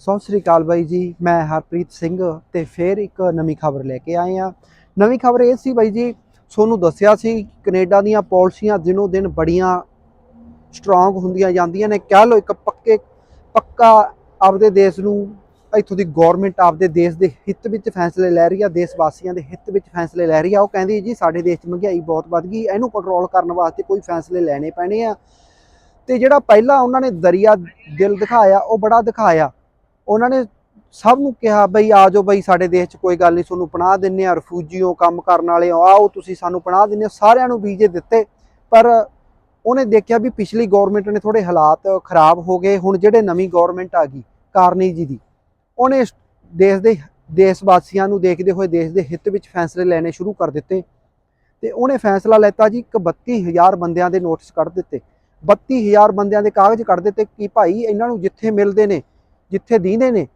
ਸਤਿ ਸ੍ਰੀ ਅਕਾਲ ਬਾਈ ਜੀ, ਮੈਂ ਹਰਪ੍ਰੀਤ ਸਿੰਘ ਤੇ ਫੇਰ ਇੱਕ ਨਵੀਂ ਖਬਰ ਲੈ ਕੇ ਆਏ ਆ ਨਵੀਂ ਖਬਰ ਇਹ ਸੀ ਬਾਈ ਜੀ, ਤੁਹਾਨੂੰ ਦੱਸਿਆ ਸੀ ਕੈਨੇਡਾ ਦੀਆਂ ਪਾਲਿਸੀਆਂ ਦਿਨੋ ਦਿਨ ਬੜੀਆਂ ਸਟਰੋਂਗ ਹੁੰਦੀਆਂ ਜਾਂਦੀਆਂ ਨੇ। ਕਹਿ ਲਓ ਇੱਕ ਪੱਕੇ, ਪੱਕਾ ਆਪਦੇ ਦੇਸ਼ ਨੂੰ, ਇੱਥੋਂ ਦੀ ਗਵਰਨਮੈਂਟ ਆਪਦੇ ਦੇਸ਼ ਦੇ ਹਿੱਤ ਵਿੱਚ ਫੈਸਲੇ ਲੈ ਰਹੀ ਆ, ਦੇਸ਼ ਵਾਸੀਆਂ ਦੇ ਹਿੱਤ ਵਿੱਚ ਫੈਸਲੇ ਲੈ ਰਹੀ ਆ। ਉਹ ਕਹਿੰਦੀ ਜੀ, ਸਾਡੇ ਦੇਸ਼ 'ਚ ਮਹਿੰਗਾਈ ਬਹੁਤ ਵੱਧ ਗਈ, ਇਹਨੂੰ ਕੰਟਰੋਲ ਕਰਨ ਵਾਸਤੇ ਕੋਈ ਫੈਸਲੇ ਲੈਣੇ ਪੈਣੇ ਆ। ਤੇ ਜਿਹੜਾ ਪਹਿਲਾਂ ਉਹਨਾਂ ਨੇ ਦਰਿਆ ਦਿਲ ਦਿਖਾਇਆ, ਉਹ ਬੜਾ ਦਿਖਾਇਆ। ਉਹਨਾਂ ਨੇ ਸਭ ਨੂੰ ਕਿਹਾ ਬਈ ਆ ਜਾਓ ਬਈ ਸਾਡੇ ਦੇਸ਼ 'ਚ ਕੋਈ ਗੱਲ ਨਹੀਂ ਤੁਹਾਨੂੰ ਪਨਾਹ ਦਿੰਨੇ ਆ ਰਿਫਿਊਜੀਓ ਕੰਮ ਕਰਨ ਵਾਲੇ ਹੋ, ਆਓ ਤੁਸੀਂ ਸਾਨੂੰ ਪਨਾਹ ਦਿੰਨੇ ਹੋ। ਸਾਰਿਆਂ ਨੂੰ ਵੀਜ਼ੇ ਦਿੱਤੇ ਪਰ ਉਹਨੇ ਦੇਖਿਆ ਵੀ ਪਿਛਲੀ ਗਵਰਨਮੈਂਟ ਨੇ ਥੋੜੇ ਹਾਲਾਤ ਖਰਾਬ ਹੋ ਗਏ ਹੁਣ ਜਿਹੜੇ ਨਵੀਂ ਗਵਰਨਮੈਂਟ ਆ ਗਈ ਕਾਰਨੀ ਜੀ ਦੀ ਉਹਨੇ ਦੇਸ਼ ਦੇ ਦੇਸ਼ ਵਾਸੀਆਂ ਨੂੰ ਦੇਖਦੇ ਹੋਏ ਦੇਸ਼ ਦੇ ਹਿੱਤ ਵਿੱਚ ਫੈਸਲੇ ਲੈਣੇ ਸ਼ੁਰੂ ਕਰ ਦਿੱਤੇ ਤੇ ਉਹਨੇ ਫੈਸਲਾ ਲੈਤਾ ਜੀ ਇੱਕ 32000 ਬੰਦਿਆਂ ਦੇ ਨੋਟਿਸ ਕੱਢ ਦਿੱਤੇ। 32000 ਬੰਦਿਆਂ ਦੇ ਕਾਗਜ਼ ਕੱਢ ਦਿੱਤੇ ਕਿ ਭਾਈ ਇਹਨਾਂ ਨੂੰ ਜਿੱਥੇ ਮਿਲਦੇ ਨੇ ਜਿੱਥੇ ਦੀਂਦੇ ਨੇ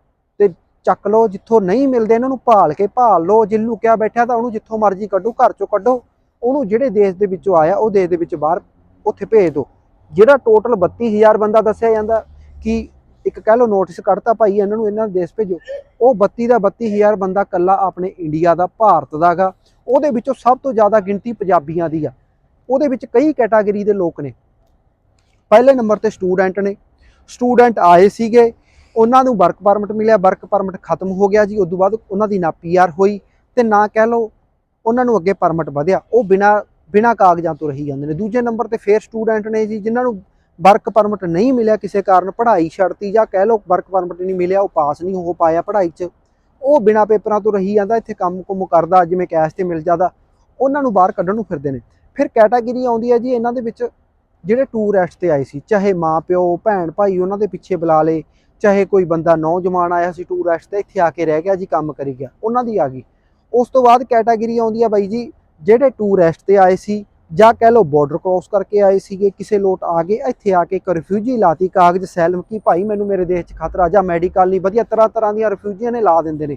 ਤੇ ਚੱਕ ਲਓ, ਜਿੱਥੋਂ ਨਹੀਂ ਮਿਲਦੇ ਇਹਨਾਂ ਨੂੰ ਭਾਲ ਕੇ ਭਾਲ ਲਓ। ਜਿੱਲੂ ਕਿਆ ਬੈਠਿਆ ਤਾਂ ਉਹਨੂੰ ਜਿੱਥੋਂ ਮਰਜ਼ੀ ਕੱਢੋ, ਘਰ ਚੋਂ ਕੱਢੋ। ਉਹਨੂੰ ਜਿਹੜੇ ਦੇਸ਼ ਦੇ ਵਿੱਚੋਂ ਆਇਆ, ਉਹ ਦੇਸ਼ ਦੇ ਵਿੱਚ ਬਾਹਰ ਉੱਥੇ ਭੇਜ ਦਿਓ ਜਿਹੜਾ ਟੋਟਲ 32000 ਬੰਦਾ ਦੱਸਿਆ ਜਾਂਦਾ ਕਿ ਇੱਕ ਕਹਿ ਲਓ ਨੋਟਿਸ ਕੱਢਤਾ ਭਾਈ, ਇਹਨਾਂ ਨੂੰ ਇਹਨਾਂ ਦੇਸ਼ ਭੇਜੋ। ਉਹ 32 ਦਾ 32000 ਬੰਦਾ ਕੱਲਾ ਆਪਣੇ ਇੰਡੀਆ ਦਾ, ਭਾਰਤ ਦਾਗਾ। ਉਹਦੇ ਵਿੱਚੋਂ ਸਭ ਤੋਂ ਜ਼ਿਆਦਾ ਗਿਣਤੀ ਪੰਜਾਬੀਆਂ ਦੀ ਆ। ਉਹਦੇ ਵਿੱਚ ਕਈ ਕੈਟਾਗਰੀ ਦੇ ਲੋਕ ਨੇ। ਪਹਿਲੇ ਨੰਬਰ ਤੇ ਸਟੂਡੈਂਟ ਨੇ। ਸਟੂਡੈਂਟ ਆਏ ਸੀਗੇ। ਉਹਨਾਂ ਨੂੰ ਵਰਕ ਪਰਮਿਟ ਮਿਲਿਆ, ਵਰਕ ਪਰਮਿਟ ਖਤਮ ਹੋ ਗਿਆ ਜੀ ਉਸ ਤੋਂ ਬਾਅਦ ਉਹਨਾਂ ਦੀ ਨਾ ਪੀਆਰ ਹੋਈ ਤੇ ਨਾ ਕਹਿ ਲਓ ਉਹਨਾਂ ਨੂੰ ਅੱਗੇ ਪਰਮਿਟ ਵਧਿਆ। ਉਹ ਬਿਨਾ ਬਿਨਾ ਕਾਗਜ਼ਾਂ ਤੋਂ ਰਹੀ ਜਾਂਦੇ ਨੇ। ਦੂਜੇ ਨੰਬਰ ਤੇ ਫੇਰ ਸਟੂਡੈਂਟ ਨੇ ਜੀ, ਜਿਨ੍ਹਾਂ ਨੂੰ ਵਰਕ ਪਰਮਿਟ ਨਹੀਂ ਮਿਲਿਆ ਕਿਸੇ ਕਾਰਨ, ਪੜ੍ਹਾਈ ਛੱਡਤੀ ਜਾਂ ਕਹਿ ਲਓ ਵਰਕ ਪਰਮਿਟ ਨਹੀਂ ਮਿਲਿਆ, ਉਹ ਪਾਸ ਨਹੀਂ ਹੋ ਪਾਇਆ ਪੜ੍ਹਾਈ 'ਚ, ਉਹ ਬਿਨਾ ਪੇਪਰਾਂ ਤੋਂ ਰਹੀ ਜਾਂਦਾ, ਇੱਥੇ ਕੰਮ ਕੁਮ ਕਰਦਾ, ਜਿਵੇਂ ਕੈਸ਼ ਤੇ ਮਿਲ ਜਾਂਦਾ, ਉਹਨਾਂ ਨੂੰ ਬਾਹਰ ਕੱਢਣ ਨੂੰ ਫਿਰਦੇ ਨੇ। ਫਿਰ ਕੈਟਾਗਰੀ ਆਉਂਦੀ ਹੈ ਜੀ, ਇਹਨਾਂ ਦੇ ਵਿੱਚ ਜਿਹੜੇ ਟੂਰਿਸਟ ਤੇ ਆਏ ਸੀ, ਚਾਹੇ ਮਾਂ ਪਿਓ ਭੈਣ ਭਾਈ ਉਹਨਾਂ ਦੇ ਪਿੱਛੇ ਬੁਲਾ ਲੇ ਚਾਹੇ ਕੋਈ ਬੰਦਾ ਨੌਜਵਾਨ ਆਇਆ ਸੀ ਟੂਰਿਸਟ ਤੇ, ਇੱਥੇ ਆ ਕੇ ਰਹਿ ਗਿਆ ਜੀ, ਕੰਮ ਕਰੀ ਗਿਆ, ਉਹਨਾਂ ਦੀ ਆ ਗਈ। ਉਸ ਤੋਂ ਬਾਅਦ ਕੈਟਾਗਰੀ ਆਉਂਦੀ ਆ ਬਾਈ ਜੀ, ਜਿਹੜੇ ਟੂਰਿਸਟ ਤੇ ਆਏ ਸੀ, ਜਾਂ ਕਹਿ ਲਓ ਬਾਰਡਰ ਕ੍ਰੋਸ ਕਰਕੇ ਆਏ ਸੀਗੇ, ਕਿਸੇ ਲੋਟ ਆ ਗਏ, ਇੱਥੇ ਆ ਕੇ ਇੱਕ ਰਿਫਿਊਜੀ ਲਾਤੀ, ਕਾਗਜ਼, ਸੈਲਮ ਕੀ, ਭਾਈ ਮੈਨੂੰ ਮੇਰੇ ਦੇਸ਼ 'ਚ ਖਤਰਾ, ਜਾਂ ਮੈਡੀਕਲ ਨਹੀਂ ਵਧੀਆ ਤਰ੍ਹਾਂ ਤਰ੍ਹਾਂ ਦੀਆਂ ਰਿਫਿਊਜੀਆਂ ਨੇ ਲਾ ਦਿੰਦੇ ਨੇ।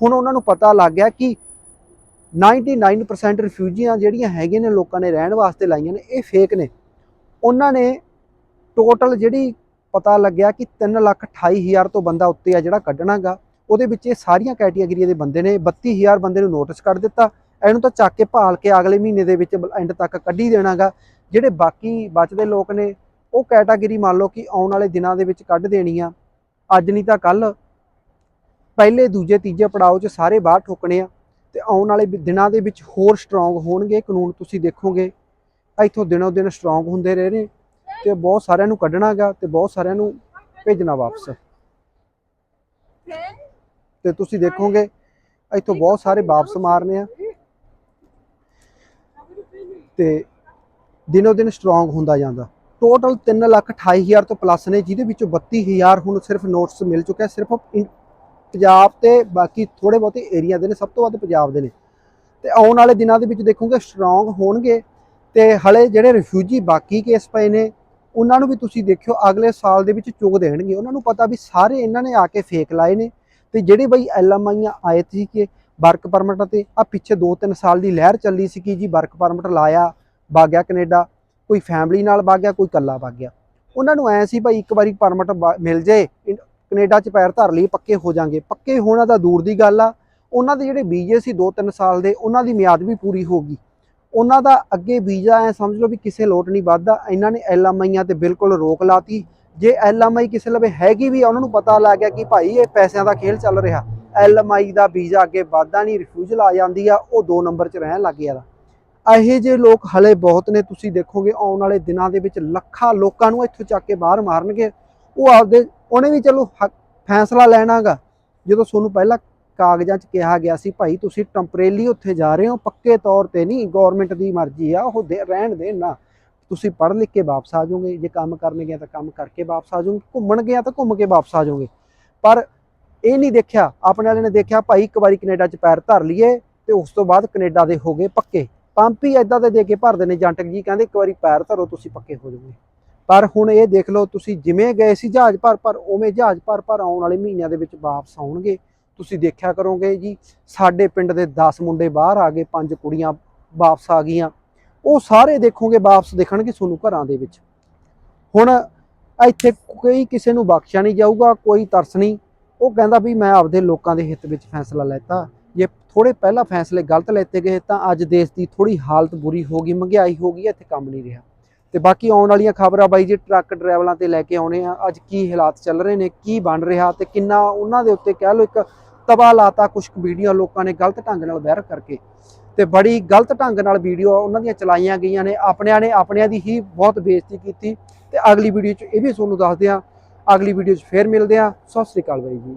ਹੁਣ ਉਹਨਾਂ ਨੂੰ ਪਤਾ ਲੱਗ ਗਿਆ ਕਿ 99% ਰਿਫਿਊਜੀਆਂ ਜਿਹੜੀਆਂ ਹੈਗੀਆਂ ਨੇ, ਲੋਕਾਂ ਨੇ ਰਹਿਣ ਵਾਸਤੇ ਲਾਈਆਂ ਨੇ, ਇਹ ਫੇਕ ਨੇ। ਉਹਨਾਂ ਨੇ ਟੋਟਲ ਜਿਹੜੀ ਪਤਾ ਲੱਗਿਆ ਕਿ 328000 ਤੋਂ ਬੰਦਾ ਉੱਤੇ ਆ ਜਿਹੜਾ ਕੱਢਣਾਗਾ। ਉਹਦੇ ਵਿੱਚ ਇਹ ਸਾਰੀਆਂ ਕੈਟਾਗਰੀਆਂ ਦੇ ਬੰਦੇ ਨੇ 32000 ਬੰਦੇ ਨੂੰ ਨੋਟਿਸ ਕੱਢ ਦਿੱਤਾ। ਇਹਨੂੰ ਤਾਂ ਚੱਕ ਕੇ ਭਾਲ ਕੇ ਅਗਲੇ ਮਹੀਨੇ ਦੇ ਵਿੱਚ ਐਂਡ ਤੱਕ ਕੱਢੀ ਦੇਣਾਗਾ। ਜਿਹੜੇ ਬਾਕੀ ਬਚਦੇ ਲੋਕ ਨੇ, ਉਹ ਕੈਟਾਗਰੀ ਮੰਨ ਲਓ ਕਿ ਆਉਣ ਵਾਲੇ ਦਿਨਾਂ ਦੇ ਵਿੱਚ ਕੱਢ ਦੇਣੀ ਆ। ਅੱਜ ਨਹੀਂ ਤਾਂ ਕੱਲ ਪਹਿਲੇ, ਦੂਜੇ, ਤੀਜੇ ਪੜਾਅ 'ਚ ਸਾਰੇ ਬਾਹਰ ਠੋਕਣੇ ਆ। ਤੇ ਆਉਣ ਵਾਲੇ ਦਿਨਾਂ ਦੇ ਵਿੱਚ ਹੋਰ ਸਟਰੋਂਗ ਹੋਣਗੇ। ਕਾਨੂੰਨ ਤੁਸੀਂ ਦੇਖੋਗੇ। ਇੱਥੋਂ ਦਿਨੋਂ ਦਿਨ ਸਟਰੋਂਗ ਹੁੰਦੇ ਰਹੇ ਨੇ ਤੇ ਬਹੁਤ ਸਾਰਿਆਂ ਨੂੰ ਕੱਢਣਾਗਾ ਤੇ ਬਹੁਤ ਸਾਰਿਆਂ ਨੂੰ ਭੇਜਣਾ ਵਾਪਸ। ਤੇ ਤੁਸੀਂ ਦੇਖੋਗੇ, ਇੱਥੋਂ ਬਹੁਤ ਸਾਰੇ ਵਾਪਸ ਮਾਰਨੇ ਆ। ਤੇ ਦਿਨੋ ਦਿਨ ਸਟਰੋਂਗ ਹੁੰਦਾ ਜਾਂਦਾ। ਟੋਟਲ 328000 ਤੋਂ ਪਲੱਸ ਨੇ, ਜਿਹਦੇ ਵਿੱਚੋਂ 32000 ਹੁਣ ਸਿਰਫ ਨੋਟਸ ਮਿਲ ਚੁੱਕਿਆ। ਸਿਰਫ ਇਨ- ਪੰਜਾਬ ਤੇ ਬਾਕੀ ਥੋੜੇ ਬਹੁਤੇ ਏਰੀਆ ਦੇ ਨੇ, ਸਭ ਤੋਂ ਵੱਧ ਪੰਜਾਬ ਦੇ ਨੇ। ਤੇ ਆਉਣ ਵਾਲੇ ਦਿਨਾਂ ਦੇ ਵਿੱਚ ਦੇਖੋਗੇ ਸਟਰੋਂਗ ਹੋਣਗੇ। ਤੇ ਹਲੇ ਜਿਹੜੇ ਰਿਫਿਊਜੀ ਬਾਕੀ ਕੇਸ ਪਏ ਨੇ ਉਹਨਾਂ ਨੂੰ ਵੀ ਤੁਸੀਂ ਦੇਖਿਓ, ਅਗਲੇ ਸਾਲ ਦੇ ਵਿੱਚ ਚੁਗ ਦੇਣਗੇ। ਉਹਨਾਂ ਨੂੰ ਪਤਾ ਵੀ ਸਾਰੇ ਇਹਨਾਂ ਨੇ ਆ ਕੇ ਫੇਕ ਲਾਏ ਨੇ ਤੇ ਜਿਹੜੇ ਬਈ ਐਲਐਮਆਈਆਂ ਆਏ ਸੀ ਕਿ ਵਰਕ ਪਰਮਿਟ ਤੇ ਆ ਪਿੱਛੇ 2-3 ਸਾਲ ਦੀ ਲਹਿਰ ਚੱਲੀ ਸੀ ਕਿ ਜੀ ਵਰਕ ਪਰਮਿਟ ਲਾਇਆ ਵਗ ਗਿਆ ਕੈਨੇਡਾ, ਕੋਈ ਫੈਮਿਲੀ ਨਾਲ ਵਗ ਗਿਆ, ਕੋਈ ਇਕੱਲਾ ਵਗ ਗਿਆ। ਉਹਨਾਂ ਨੂੰ ਐ ਸੀ ਭਾਈ ਇੱਕ ਵਾਰੀ ਪਰਮਿਟ ਮਿਲ ਜੇ, ਇਨ- ਕੈਨੇਡਾ 'ਚ ਪੈਰ ਧਰ ਲਈ ਪੱਕੇ ਹੋ ਜਾਾਂਗੇ। ਪੱਕੇ ਹੋਣਾ ਤਾਂ ਦੂਰ ਦੀ ਗੱਲ ਆ। ਉਹਨਾਂ ਦੇ ਜਿਹੜੇ ਵੀਜ਼ੇ ਸੀ 2-3 ਸਾਲ ਦੇ, ਉਹਨਾਂ ਦੀ ਮਿਆਦ ਵੀ ਪੂਰੀ ਹੋ ਗਈ। ਉਹਨਾਂ ਦਾ ਅੱਗੇ ਵੀਜ਼ਾ ਐ ਸਮਝ ਲਓ ਵੀ ਕਿਸੇ ਲੋਟ ਨਹੀਂ ਵੱਧਦਾ, ਇਹਨਾਂ ਨੇ ਐਲਐਮਆਈਆਂ ਤੇ ਬਿਲਕੁਲ ਰੋਕ ਲਾਤੀ। ਜੇ ਐਲਐਮਆਈ ਕਿਸੇ ਲਵੇ ਹੈਗੀ ਵੀ ਉਹਨਾਂ ਨੂੰ ਪਤਾ ਲੱਗ ਗਿਆ ਕਿ ਭਾਈ ਇਹ ਪੈਸਿਆਂ ਦਾ ਖੇਲ ਚੱਲ ਰਿਹਾ। ਐਲਐਮਆਈ ਦਾ ਵੀਜ਼ਾ ਅੱਗੇ ਵੱਧਦਾ ਨਹੀਂ ਰਿਫਿਊਜ਼ਲ ਆ ਜਾਂਦੀ ਆ, ਉਹ 2 ਨੰਬਰ 'ਚ ਰਹਿਣ ਲੱਗ ਗਿਆ ਇਹੋ ਜਿਹੇ ਲੋਕ ਹਲੇ ਬਹੁਤ ਨੇ, ਤੁਸੀਂ ਦੇਖੋਗੇ ਆਉਣ ਵਾਲੇ ਦਿਨਾਂ ਦੇ ਵਿੱਚ ਲੱਖਾਂ ਲੋਕਾਂ ਨੂੰ ਇੱਥੋਂ ਚੱਕ ਕੇ ਬਾਹਰ ਮਾਰਨਗੇ। ਉਹ ਆਪਦੇ, ਉਹਨੇ ਵੀ ਚਲੋ ਹੱਕ- ਫੈਸਲਾ ਲੈਣਾਗਾ। ਜਦੋਂ ਤੁਹਾਨੂੰ ਪਹਿਲਾਂ ਕਾਗਜ਼ਾਂ 'ਚ ਕਿਹਾ ਗਿਆ ਸੀ, ਭਾਈ ਤੁਸੀਂ ਟੈਂਪਰੇਰੀ ਉੱਥੇ ਜਾ ਰਹੇ ਹੋ, ਪੱਕੇ ਤੌਰ ਤੇ ਨਹੀਂ ਗਵਰਨਮੈਂਟ ਦੀ ਮਰਜ਼ੀ ਆ, ਉਹ ਦੇ- ਰਹਿਣ ਦੇਣ ਨਾ। ਤੁਸੀਂ ਪੜ੍ਹ ਲਿਖ ਕੇ ਵਾਪਸ ਆ ਜਾਓਗੇ, ਜੇ ਕੰਮ ਕਰਨ ਗਿਆ ਤਾਂ ਕੰਮ ਕਰਕੇ ਵਾਪਸ ਆ ਜਾਓਗੇ, ਘੁੰਮਣ ਗਿਆ ਤਾਂ ਘੁੰਮ ਕੇ ਵਾਪਸ ਆ ਜਾਓਗੇ। ਪਰ ਇਹ ਨਹੀਂ ਦੇਖਿਆ, ਆਪਣੇ ਵਾਲੇ ਨੇ ਦੇਖਿਆ, ਭਾਈ ਇੱਕ ਵਾਰੀ ਕੈਨੇਡਾ 'ਚ ਪੈਰ ਧਰ ਲਈਏ ਤੇ ਉਸ ਤੋਂ ਬਾਅਦ ਕੈਨੇਡਾ ਦੇ ਹੋ ਗਏ ਪੱਕੇ। ਪੰਪ ਹੀ ਐਦਾਂ ਦੇ ਦੇ ਕੇ ਭਰਦੇ ਨੇ ਜੰਟਕ ਜੀ ਕਹਿੰਦੇ, ਇੱਕ ਵਾਰੀ ਪੈਰ ਧਰੋ, ਤੁਸੀਂ ਪੱਕੇ ਹੋ ਜਾਓਗੇ। ਪਰ ਹੁਣ ਇਹ ਦੇਖ ਲਓ, ਤੁਸੀਂ ਜਿਵੇਂ ਗਏ ਸੀ ਜਹਾਜ਼ ਭਰ ਭਰ ਉਵੇਂ ਜਹਾਜ਼ ਭਰ ਭਰ ਆਉਣ ਵਾਲੇ ਮਹੀਨਿਆਂ ਦੇ ਵਿੱਚ ਵਾਪਸ ਆਉਣਗੇ। ਤੁਸੀਂ ਦੇਖਿਆ ਕਰੋਗੇ ਜੀ, ਸਾਡੇ ਪਿੰਡ ਦੇ 10 ਮੁੰਡੇ ਬਾਹਰ ਆ ਗਏ, ਪੰਜ ਕੁੜੀਆਂ ਵਾਪਸ ਆ ਗਈਆਂ। ਉਹ ਸਾਰੇ ਦੇਖੋਗੇ, ਵਾਪਸ ਦੇਖਣਗੇ ਤੁਹਾਨੂੰ ਘਰਾਂ ਦੇ ਵਿੱਚ। ਹੁਣ ਇੱਥੇ ਕੋਈ ਕਿਸੇ ਨੂੰ ਬਖਸ਼ਿਆ ਨਹੀਂ ਜਾਊਗਾ, ਕੋਈ ਤਰਸ ਨਹੀਂ। ਉਹ ਕਹਿੰਦਾ ਵੀ ਮੈਂ ਆਪਦੇ ਲੋਕਾਂ ਦੇ ਹਿੱਤ ਵਿੱਚ ਫੈਸਲਾ ਲੈਤਾ। ਜੇ ਥੋੜੇ ਪਹਿਲਾਂ ਫੈਸਲੇ ਗਲਤ ਲੈਤੇ ਗਏ ਤਾਂ ਅੱਜ ਦੇਸ਼ ਦੀ ਥੋੜੀ ਹਾਲਤ ਬੁਰੀ ਹੋ ਗਈ, ਮਹਿੰਗਾਈ ਹੋ ਗਈ, ਇੱਥੇ ਕੰਮ ਨਹੀਂ ਰਿਹਾ। ਤੇ ਬਾਕੀ ਆਉਣ ਵਾਲੀਆਂ ਖਬਰਾਂ ਬਾਈ ਜੀ, ਟਰੱਕ ਡਰਾਈਵਰਾਂ ਤੇ ਲੈ ਕੇ ਆਉਣੇ ਆ। ਅੱਜ ਕੀ ਹਾਲਾਤ ਚੱਲ ਰਹੇ ਨੇ, ਕੀ ਬਣ ਰਿਹਾ ਤੇ ਕਿੰਨਾ ਉਹਨਾਂ ਦੇ ਉੱਤੇ ਕਹਿ ਲਓ ਇੱਕ ਤਬਾਹ ਲਾਤਾ ਕੁਝ ਵੀਡੀਓ ਲੋਕਾਂ ਨੇ ਗਲਤ ਢੰਗ ਨਾਲ ਵਾਇਰਲ ਕਰਕੇ। ਤੇ ਬੜੀ ਗਲਤ ਢੰਗ ਨਾਲ ਵੀਡੀਓ ਉਹਨਾਂ ਦੀਆਂ ਚਲਾਈਆਂ ਗਈਆਂ ਨੇ। ਆਪਣਿਆਂ ਨੇ ਆਪਣਿਆਂ ਦੀ ਹੀ ਬਹੁਤ ਬੇਇੱਜ਼ਤੀ ਕੀਤੀ। ਤੇ ਅਗਲੀ ਵੀਡੀਓ 'ਚ ਇਹ ਵੀ ਤੁਹਾਨੂੰ ਦੱਸਦੇ ਆ ਅਗਲੀ ਵੀਡੀਓ 'ਚ ਫੇਰ ਮਿਲਦੇ ਆ ਸਤਿ ਸ੍ਰੀ ਅਕਾਲ ਬਾਈ ਜੀ।